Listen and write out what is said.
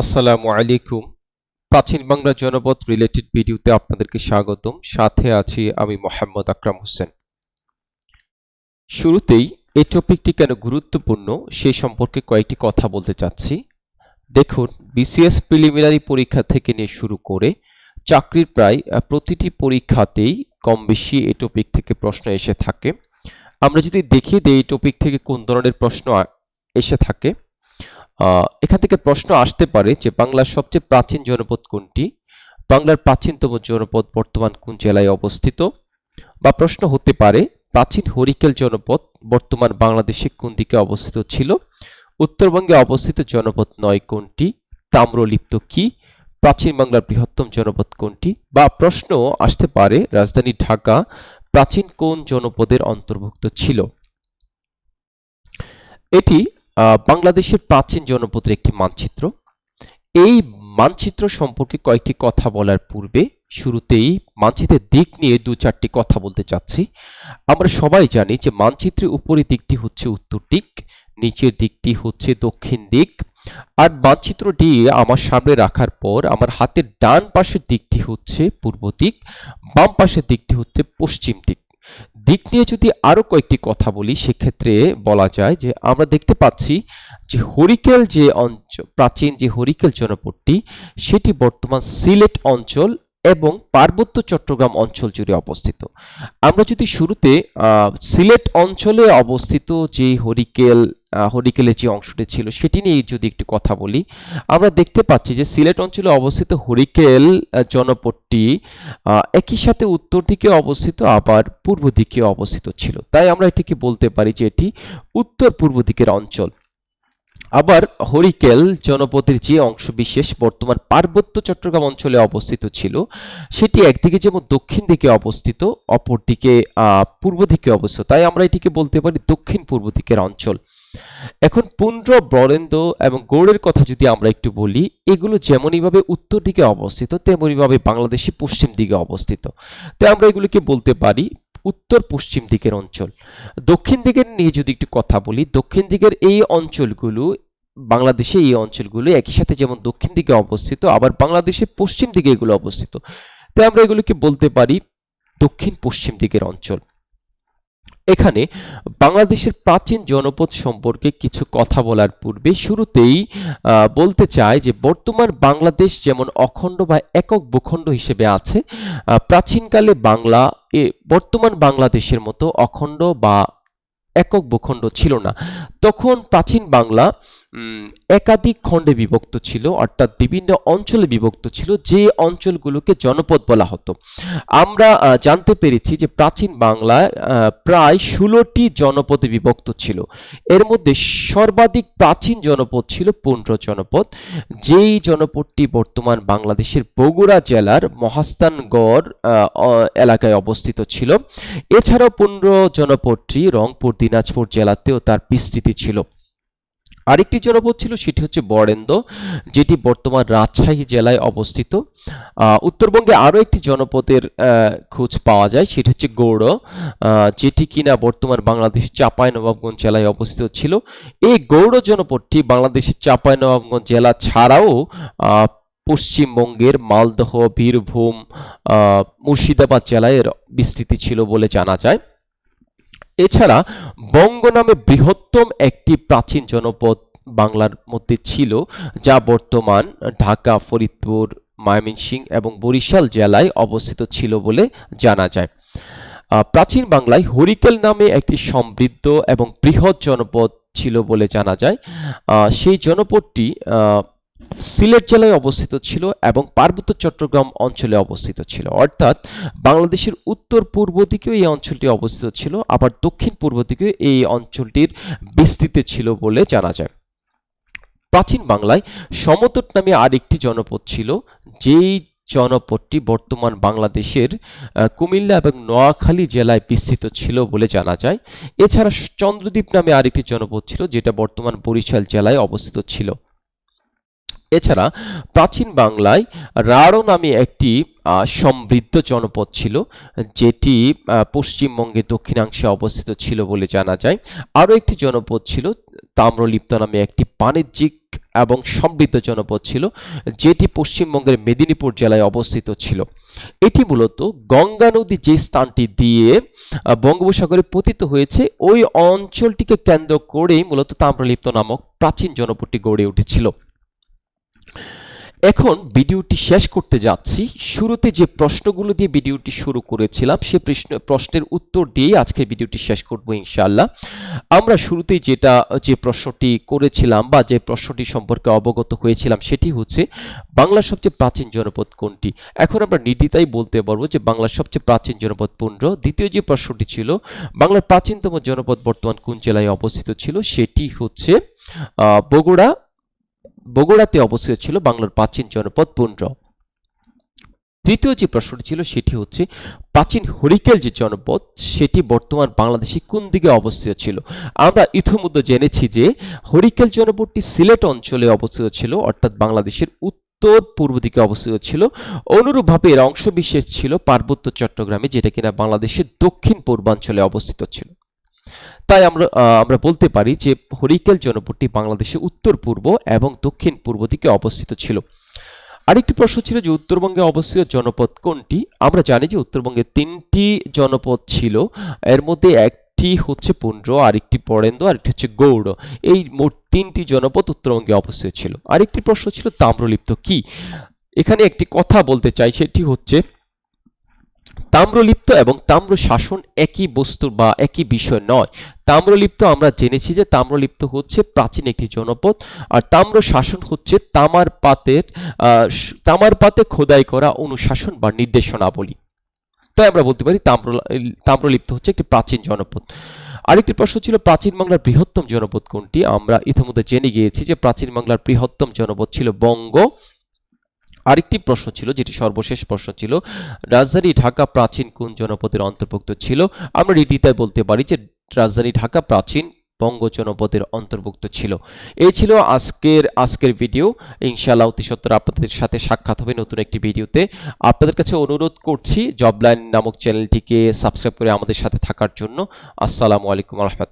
আসসালামু আলাইকুম। প্রাচীন বাংলা জনপদ রিলেটেড ভিডিওতে আপনাদেরকে স্বাগতম। সাথে আছি আমি মোহাম্মদ আকরাম হোসেন। শুরুতেই এই টপিকটি কেন গুরুত্বপূর্ণ সে সম্পর্কে কয়েকটি কথা বলতে চাচ্ছি। দেখুন বিসিএস প্রিলিমিনারি পরীক্ষা থেকে নিয়ে শুরু করে চাকরির প্রায় প্রতিটি পরীক্ষাতেই কম বেশি এই টপিক থেকে প্রশ্ন এসে থাকে। আমরা যদি দেখিয়ে দিই এই টপিক থেকে কোন ধরনের প্রশ্ন এসে থাকে এখান থেকে প্রশ্ন আসতে পারে যে বাংলার সবচেয়ে প্রাচীন জনপদ কোনটি? বাংলার প্রাচীনতম জনপদ বর্তমান কোন জেলায় অবস্থিত? বা প্রশ্ন হতে পারে, প্রাচীন হরিকেল জনপদ বর্তমান বাংলাদেশে কোন দিকে অবস্থিত ছিল? উত্তরবঙ্গে অবস্থিত জনপদ নয় কোনটি? তাম্রলিপ্ত কি? প্রাচীন বাংলার বৃহত্তম জনপদ কোনটি? বা প্রশ্ন আসতে পারে, রাজধানী ঢাকা প্রাচীন কোন জনপদের অন্তর্ভুক্ত ছিল? এটি বাংলাদেশের প্রাচীন জনপদের একটি মানচিত্র। এই মানচিত্র সম্পর্কে কয়েকটি কথা বলার পূর্বে শুরুতেই মানচিত্রের দিক নিয়ে দু চারটি কথা বলতে চাচ্ছি। আমরা সবাই জানি যে মানচিত্রের উপরের দিকটি হচ্ছে উত্তর দিক, নিচের দিকটি হচ্ছে দক্ষিণ দিক। আর মানচিত্রটি আমার সামনে রাখার পর আমার হাতের ডান পাশের দিকটি হচ্ছে পূর্ব দিক, বাম পাশের দিকটি হচ্ছে পশ্চিম দিক। দিক নিয়ে যদি আরও কয়েকটি কথা বলি, সেক্ষেত্রে বলা যায় যে, আমরা দেখতে পাচ্ছি যে, হরিকেল যে অঞ্চল প্রাচীন যে হরিকেল জনপদটি, সেটি বর্তমান সিলেট অঞ্চল এবং পার্বত্য চট্টগ্রাম অঞ্চল জুড়ে অবস্থিত। আমরা যদি শুরুতে সিলেট অঞ্চলে অবস্থিত যে হরিকেল হরিকেলের যে অংশটি ছিল সেটি নিয়ে যদি একটু কথা বলি, আমরা দেখতে পাচ্ছি যে সিলেট অঞ্চলে অবস্থিত হরিকেল জনপদটি একই সাথে উত্তর দিকে অবস্থিত, আবার পূর্ব দিকে অবস্থিত ছিল। তাই আমরা এটিকে বলতে পারি যে এটি উত্তর পূর্ব দিকের অঞ্চল। আবার হরিকেল জনপদের যে অংশ বিশেষ বর্তমান পার্বত্য চট্টগ্রাম অঞ্চলে অবস্থিত ছিল, সেটি একদিকে যেমন দক্ষিণ দিকে অবস্থিত, অপরদিকে পূর্ব দিকে অবস্থিত। তাই আমরা এটিকে বলতে পারি দক্ষিণ পূর্ব দিকের অঞ্চল। এখন পুন্ড্র, বরেন্দ্র এবং গৌড়ের কথা যদি আমরা একটু বলি, এগুলো যেমনইভাবে উত্তর দিকে অবস্থিত, তেমনইভাবে বাংলাদেশে পশ্চিম দিকে অবস্থিত। তাই আমরা এগুলোকে বলতে পারি উত্তর পশ্চিম দিকের অঞ্চল। দক্ষিণ দিকের নিয়ে যদি একটু কথা বলি, দক্ষিণ দিকের এই অঞ্চলগুলো, বাংলাদেশে এই অঞ্চলগুলো একই সাথে যেমন দক্ষিণ দিকে অবস্থিত, আবার বাংলাদেশের পশ্চিম দিকে এগুলো অবস্থিত। তাই আমরা এগুলোকে বলতে পারি দক্ষিণ পশ্চিম দিকের অঞ্চল। এখানে বাংলাদেশের প্রাচীন জনপদ সম্পর্কে কিছু কথা বলার পূর্বে শুরুতেই বলতে চাই যে বর্তমান বাংলাদেশ যেমন অখণ্ড বা একক ভূখণ্ড হিসেবে আছে প্রাচীনকালে বাংলা, এ, বর্তমান বাংলাদেশের মতো অখণ্ড বা একক ভূখণ্ড ছিল না। তখন প্রাচীন বাংলা একাধিক খণ্ডে বিভক্ত ছিল, অর্থাৎ বিভিন্ন অঞ্চলে বিভক্ত ছিল, যে অঞ্চলগুলোকে জনপদ বলা হতো। আমরা জানতে পেরেছি যে প্রাচীন বাংলা প্রায় ষোলোটি জনপদে বিভক্ত ছিল। এর মধ্যে সর্বাধিক প্রাচীন জনপদ ছিল পুন্ড্র জনপদ। যেই জনপদটি বর্তমান বাংলাদেশের বগুড়া জেলার অ- এলাকায় অবস্থিত ছিল। এছাড়াও পুন্ড্র জনপদটি রংপুর, দিনাজপুর জেলাতেও তার বিস্তৃতি ছিল। আরেকটি জনপদ ছিল, সেটি হচ্ছে বরেন্দ্র, যেটি বর্তমান রাজশাহী জেলায় অবস্থিত। উত্তরবঙ্গে আরও একটি জনপদের খোঁজ পাওয়া যায়, সেটি হচ্ছে গৌড় যেটি কিনা বর্তমান বাংলাদেশের চাঁপাইনবাবগঞ্জ জেলায় অবস্থিত ছিল। এই গৌড় জনপদটি বাংলাদেশের চাঁপাইনবাবগঞ্জ জেলা ছাড়াও পশ্চিমবঙ্গের মালদহ, বীরভূম মুর্শিদাবাদ জেলায় বিস্তৃতি ছিল বলে জানা যায়। এছাড়া বঙ্গ নামে বৃহত্তম একটি প্রাচীন জনপদ বাংলার মধ্যে ছিল, যা বর্তমান ঢাকা, ফরিদপুর, ময়মনসিংহ এবং বরিশাল জেলায় অবস্থিত ছিল বলে জানা যায়। প্রাচীন বাংলায় হরিকেল নামে একটি সমৃদ্ধ এবং বৃহৎ জনপদ ছিল বলে জানা যায়। সেই জনপদটি সিলেট জেলায় অবস্থিত ছিল এবং পার্বত্য চট্টগ্রাম অঞ্চলে অবস্থিত ছিল। অর্থাৎ বাংলাদেশের উত্তর পূর্ব দিকেও এই অঞ্চলটি অবস্থিত ছিল, আবার দক্ষিণ পূর্ব দিকেও এই অঞ্চলটির বিস্তৃতি ছিল বলে জানা যায়। প্রাচীন বাংলায় সমতট নামে আরেকটি জনপদ ছিল, যেই জনপদটি বর্তমান বাংলাদেশের কুমিল্লা এবং নোয়াখালী জেলায় বিস্তৃত ছিল বলে জানা যায়। এছাড়া চন্দ্রদ্বীপ নামে আরেকটি জনপদ ছিল, যেটা বর্তমান বরিশাল জেলায় অবস্থিত ছিল। এছাড়া প্রাচীন বাংলায় রাঢ় নামে একটি সমৃদ্ধ জনপদ ছিল যেটি আহ, পশ্চিমবঙ্গের দক্ষিণাংশে অবস্থিত ছিল বলে জানা যায়। আরও একটি জনপদ ছিল তাম্রলিপ্ত নামে একটি বাণিজ্যিক এবং সমৃদ্ধ জনপদ ছিল যেটি পশ্চিমবঙ্গের মেদিনীপুর জেলায় অবস্থিত ছিল। এটি মূলত গঙ্গা নদী যে স্থানটি দিয়ে বঙ্গোপসাগরে পতিত হয়েছে ওই অঞ্চলটিকে কেন্দ্র করেই মূলত তাম্রলিপ্ত নামক প্রাচীন জনপদটি গড়ে উঠেছিল। এখন ভিডিওটি শেষ করতে যাচ্ছি। শুরুতে যে প্রশ্নগুলো দিয়ে ভিডিওটি শুরু করেছিলাম, সে প্রশ্ন, প্রশ্নের উত্তর দিয়ে আজকের ভিডিওটি শেষ করব ইনশাআল্লাহ। আমরা শুরুতেই যেটা, যে প্রশ্নটি করেছিলাম বা যে প্রশ্নটি সম্পর্কে অবগত হয়েছিলাম, সেটি হচ্ছে বাংলার সবচেয়ে প্রাচীন জনপদ কোনটি? এখন আমরা নির্দ্বিধায় বলতে পারব যে বাংলার সবচেয়ে প্রাচীন জনপদ পুণ্ড দ্বিতীয় যে প্রশ্নটি ছিল, বাংলার প্রাচীনতম জনপদ বর্তমান কোন জেলায় অবস্থিত ছিল? সেটি হচ্ছে বগুড়া বগুড়াতে অবস্থিত ছিল বাংলার প্রাচীন জনপদ পুণ্ড তৃতীয় যে প্রশ্নটি ছিল সেটি হচ্ছে, প্রাচীন হরিকেল যে জনপদ, সেটি বর্তমান বাংলাদেশে কোন দিকে অবস্থিত ছিল? আমরা ইতিমধ্যে জেনেছি যে হরিকেল জনপদটি সিলেট অঞ্চলে অবস্থিত ছিল, অর্থাৎ বাংলাদেশের উত্তর পূর্ব দিকে অবস্থিত ছিল। অনুরূপভাবে এর অংশবিশেষ ছিল পার্বত্য চট্টগ্রামে, যেটা কিনা বাংলাদেশের দক্ষিণ পূর্বাঞ্চলে অবস্থিত ছিল। তাই আমরা আমরা বলতে পারি যে হরিকেল জনপদটি বাংলাদেশে উত্তর পূর্ব এবং দক্ষিণ পূর্ব দিকে অবস্থিত ছিল। আরেকটি প্রশ্ন ছিল যে উত্তরবঙ্গে অবস্থিত জনপদ কোনটি? আমরা জানি যে উত্তরবঙ্গে তিনটি জনপদ ছিল। এর মধ্যে একটি হচ্ছে পুন্ড্র, আরেকটি পরেন্দ্র, আরেকটি হচ্ছে গৌড়। এই মোট তিনটি জনপদ উত্তরবঙ্গে অবস্থিত ছিল। আরেকটি প্রশ্ন ছিল তাম্রলিপ্ত কি? এখানে একটি কথা বলতে চাই, সেটি হচ্ছে তাম্রলিপ্ত এবং তাম্র শাসন একই বস্তু বা একই বিষয় নয়। তাম্রলিপ্ত আমরা জেনেছি যে তাম্রলিপ্ত হচ্ছে প্রাচীন একটি জনপদ আর তাম্র শাসন হচ্ছে তামার পাতের তামার পাতে খোদাই করা অনুশাসন বা নির্দেশনাবলী। তাই আমরা বলতে পারি তাম্র তাম্রলিপ্ত হচ্ছে একটি প্রাচীন জনপদ। আরেকটি প্রশ্ন ছিল, প্রাচীন বাংলার বৃহত্তম জনপদ কোনটি? আমরা ইতিমধ্যে জেনে গিয়েছি যে প্রাচীন বাংলার বৃহত্তম জনপদ ছিল বঙ্গ আরেকটি প্রশ্ন ছিল, যেটি সর্বশেষ প্রশ্ন ছিল, রাজধানী ঢাকা প্রাচীন কোন জনপদের অন্তর্ভুক্ত ছিল? আমরা রিডিতায় বলতে পারি যে রাজধানী ঢাকা প্রাচীন বঙ্গ জনপদের অন্তর্ভুক্ত ছিল। এই ছিল আজকের আজকের ভিডিও। ইনশাআল্লাহ অতি সত্তর আপনাদের সাথে সাক্ষাৎ হবে নতুন একটি ভিডিওতে। আপনাদের কাছে অনুরোধ করছি জবলাইন নামক চ্যানেলটিকে সাবস্ক্রাইব করে আমাদের সাথে থাকার জন্য। আসসালামু আলাইকুম রহমতুল্লাহ।